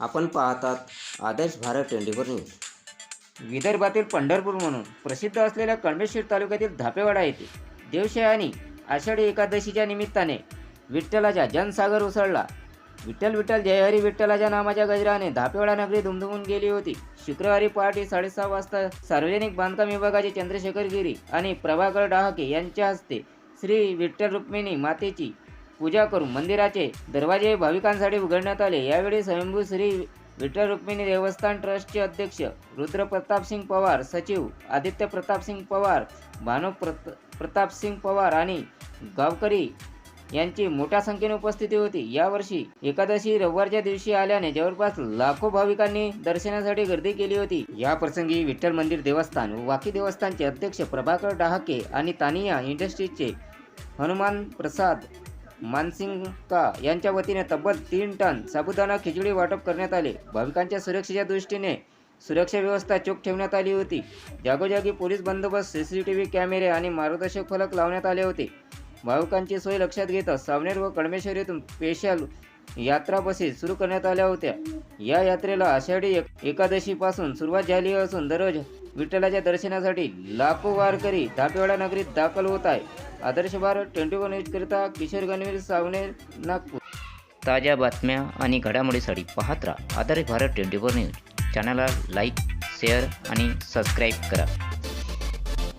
आपण पाहतात Adarsh Bharat twenty four news. विदर्भातील पंढरपूर म्हणून प्रसिद्ध असलेल्या कणबेश्वर तालुक्यातील धापेवाडा येथे आणि आषाढी एकादशीच्या निमित्ताने विठ्ठलाचा जनसागर उसळला. विठ्ठल विठ्ठल जयहरी विठ्ठलाच्या नामाच्या गजराने धापेवाडा नगरी दुमदुमून गेली होती. शुक्रवारी पहाटे साडेसहा वाजता सार्वजनिक बांधकाम विभागाचे चंद्रशेखर गिरी आणि प्रभाकर डहाके यांच्या हस्ते श्री विठ्ठल रुक्मिणी मातेची पूजा करून मंदिराचे दरवाजे भाविकांसाठी उघडण्यात आले. यावेळी स्वयंभू श्री विठ्ठल रुक्मिणी देवस्थान ट्रस्टचे अध्यक्ष रुद्र प्रतापसिंग पवार सचिव आदित्य प्रतापसिंग पवार भानु प्रत प्रतापसिंग पवार आणि गावकरी यांची मोठ्या संख्येने उपस्थिती होती. यावर्षी एकादशी रविवारच्या दिवशी आल्याने जवळपास लाखो भाविकांनी दर्शनासाठी गर्दी केली होती. या प्रसंगी विठ्ठल मंदिर देवस्थान व वाकी देवस्थानचे अध्यक्ष प्रभाकर डहाके आणि तानिया इंडस्ट्रीजचे हनुमान प्रसाद मानसिंगका यांच्या वतीने तब्बल तीन टन साबुदाणा खिचडी वाटप करण्यात आले. भाविकांच्या सुरक्षेच्या दृष्टीने सुरक्षा व्यवस्था चोख ठेवण्यात आली होती. जागोजागी पोलीस बंदोबस्त सीसीटीव्ही कॅमेरे आणि मार्गदर्शक फलक लावण्यात आले होते. भाविकांची सोय लक्षात घेता सावनेर व कडमेश्वर येथून स्पेशल यात्रा बसेस सुरू करण्यात आल्या होत्या. या यात्रेला आषाढी एक एकादशीपासून सुरुवात झाली असून दररोज विठ्ठलाच्या दर्शनासाठी लाखो वारकरी धापेवाडा नगरीत दाखल होत आहे आदर्श भारत ट्वेंटी वन न्यूजकरिता किशोर गणवीर सावनेर नागपूर. ताज्या बातम्या आणि घडामोडीसाठी पाहत राहा Adarsh Bharat twenty four news. चॅनलला लाईक शेअर आणि सबस्क्राईब करा.